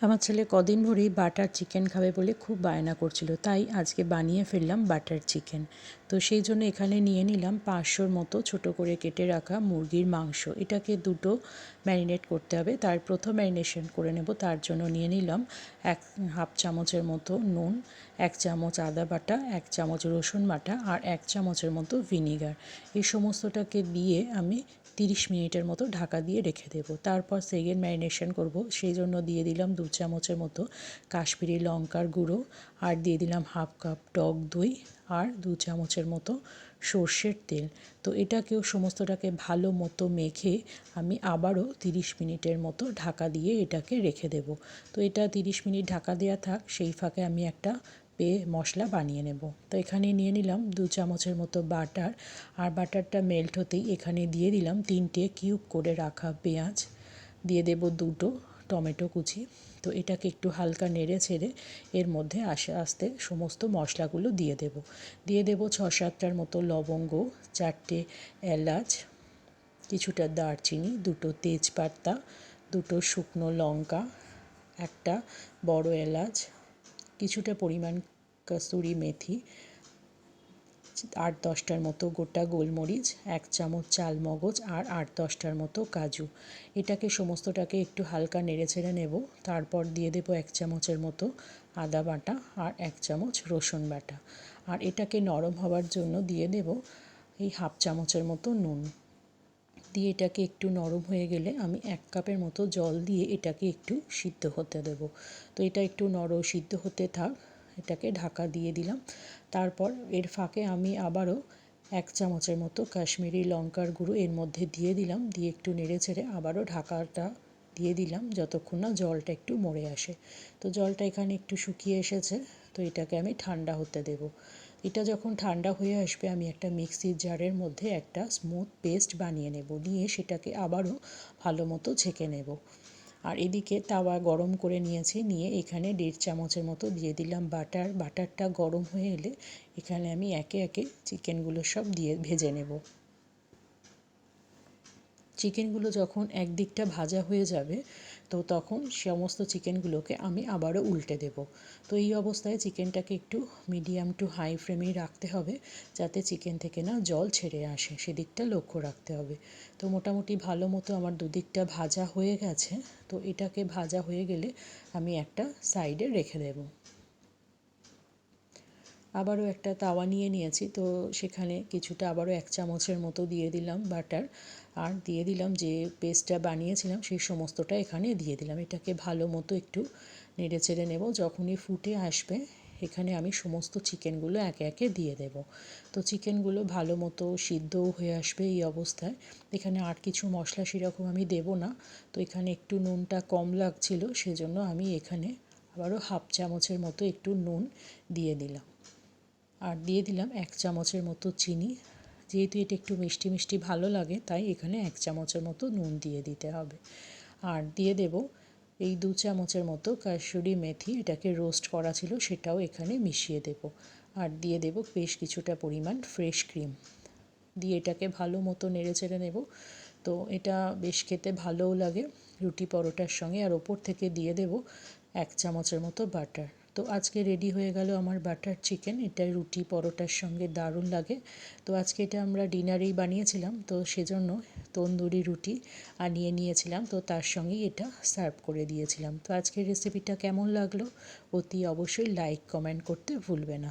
আমার ছেলে কদিন ধরেই বাটার চিকেন খাবে বলে খুব বায়না করছিল। তাই আজকে বানিয়ে ফেললাম বাটার চিকেন। তো সেই জন্য এখানে নিয়ে নিলাম পাঁচশোর মতো ছোট করে কেটে রাখা মুরগির মাংস। এটাকে দুটো ম্যারিনেট করতে হবে। তার প্রথম ম্যারিনেশন করে নেব, তার জন্য নিয়ে নিলাম এক হাফ চামচের মতো নুন, এক চামচ আদা বাটা, এক চামচ রসুন বাটা আর এক চামচের মতো ভিনিগার। এই সমস্তটাকে দিয়ে আমি তিরিশ মিনিটের মতো ঢাকা দিয়ে রেখে দেব। তারপর সেকেন্ড ম্যারিনেশন করব। সেই জন্য দিয়ে দিলাম দু চামচের মতো কাশ্মীরি লঙ্কার গুঁড়ো আর দিয়ে দিলাম হাফ কাপ টক দই আর দু চামচের মতো সর্ষের তেল। তো এটাকেও সমস্তটাকে ভালো মতো মেখে আমি আবারও তিরিশ মিনিটের মতো ঢাকা দিয়ে এটাকে রেখে দেব। তো এটা তিরিশ মিনিট ঢাকা দেওয়া থাক, সেই ফাঁকে আমি একটা পেয়ে মশলা বানিয়ে নেব। তো এখানে নিয়ে নিলাম দু চামচের মতো বাটার। আর বাটারটা মেল্ট হতেই এখানে দিয়ে দিলাম তিনটে কিউব করে রাখা পেঁয়াজ। দিয়ে দেব দুটো টমেটো কুচি। তো এটাকে একটু হালকা নেড়ে ছেড়ে এর মধ্যে আস্তে আস্তে সমস্ত মশলাগুলো দিয়ে দেব। দিয়ে দেব ছ সাতটার মতো লবঙ্গ, চারটে এলাচ, কিছুটা দারচিনি, দুটো তেজপাতা, দুটো শুকনো লঙ্কা, একটা বড় এলাচ, কিছুটা পরিমাণ কসুরি মেথি আট দশটার মতো গোটা গোলমরিচ, এক চামচ চাল মগজ আর আট দশটার মতো কাজু। এটাকে সমস্তটাকে একটু হালকা নেড়ে ছেড়ে নেব। তারপর দিয়ে দেবো এক চামচের মতো আদা বাটা আর এক চামচ রসুন বাটা। আর এটাকে নরম হওয়ার জন্য দিয়ে দেব এই হাফ চামচের মতো নুন। দিয়ে এটাকে একটু নরম হয়ে গেলে আমি এক কাপের মতো জল দিয়ে এটাকে একটু সিদ্ধ হতে দেব। তো এটা একটু নরম সিদ্ধ হতে থাক। এটাকে ঢাকা দিয়ে দিলাম। তারপর এর ফাঁকে আমি আবারও এক চামচের মতো কাশ্মীরি লঙ্কার গুঁড়ো এর মধ্যে দিয়ে দিলাম। দিয়ে একটু নেড়ে ছেড়ে আবারও ঢাকাটা দিয়ে দিলাম যতক্ষণ না জলটা একটু মরে আসে। তো জলটা এখানে একটু শুকিয়ে এসেছে, তো এটাকে আমি ঠান্ডা হতে দেব। এটা যখন ঠান্ডা হয়ে আসবে, আমি একটা মিক্সির জারের মধ্যে একটা স্মুথ পেস্ট বানিয়ে নেব। নিয়ে সেটাকে আবারও ভালো মতো ছেঁকে নেব। আর এদিকে তাওয়া গরম করে নিয়েছি, নিয়ে এখানে দেড় চামচের মতো দিয়ে দিলাম বাটার। বাটারটা গরম হয়ে এলে এখানে আমি একে একে চিকেনগুলো সব দিয়ে ভেজে নেব। চিকেনগুলো যখন একদিকটা ভাজা হয়ে যাবে তো তখন সমস্ত চিকেনগুলোকে আমি আবারও উল্টে দেব। তো এই অবস্থায় চিকেনটাকে একটু মিডিয়াম টু হাই ফ্লেমেই রাখতে হবে, যাতে চিকেন থেকে না জল ছেড়ে আসে। সেদিকটা লক্ষ্য রাখতে হবে। তো মোটামুটি ভালো মতো আমার দুদিকটা ভাজা হয়ে গেছে। তো এটাকে ভাজা হয়ে গেলে আমি একটা সাইডে রেখে দেবো। আবারও একটা তাওয়া নিয়ে নিয়েছি। তো সেখানে কিছুটা আবারও এক চামচের মতো দিয়ে দিলাম বাটার। আর দিয়ে দিলাম যে পেস্টটা বানিয়েছিলাম সেই সমস্তটা এখানে দিয়ে দিলাম। এটাকে ভালো মতো একটু নেড়ে চেড়ে নেব। যখনই ফুটে আসবে, এখানে আমি সমস্ত চিকেনগুলো একে একে দিয়ে দেব। তো চিকেনগুলো ভালো মতো সিদ্ধও হয়ে আসবে এই অবস্থায়। এখানে আর কিছু মশলা সেরকম আমি দেব না। তো এখানে একটু নুনটা কম লাগছিল, সেজন্য আমি এখানে আবারও হাফ চামচের মতো একটু নুন দিয়ে দিলাম। আর দিয়ে দিলাম এক চামচের মতো চিনি। যেহেতু এটা একটু মিষ্টি মিষ্টি ভালো লাগে, তাই এখানে এক চামচের মতো নুন দিয়ে দিতে হবে। আর দিয়ে দেব এই দু চামচের মতো কাসুরি মেথি, এটাকে রোস্ট করা ছিল, সেটাও এখানে মিশিয়ে দেব। আর দিয়ে দেব বেশ কিছুটা পরিমাণ ফ্রেশ ক্রিম। দিয়ে এটাকে ভালো মতো নেড়ে চেড়ে নেব। তো এটা বেশ খেতে ভালোও লাগে রুটি পরোটার সঙ্গে। আর ওপর থেকে দিয়ে দেব এক চামচের মতো বাটার। তো আজকে রেডি হয়ে গেল আমার বাটার চিকেন এটা রুটি পরোটার সঙ্গে দারুণ লাগে। তো আজকে এটা আমরা ডিনারেই বানিয়েছিলাম, তো সেজন্য তন্দুরি রুটি আনিয়ে নিয়েছিলাম, তো তার সঙ্গেই এটা সার্ভ করে দিয়েছিলাম। তো আজকের রেসিপিটা কেমন লাগল? অতি অবশ্যই লাইক কমেন্ট করতে ভুলবে না।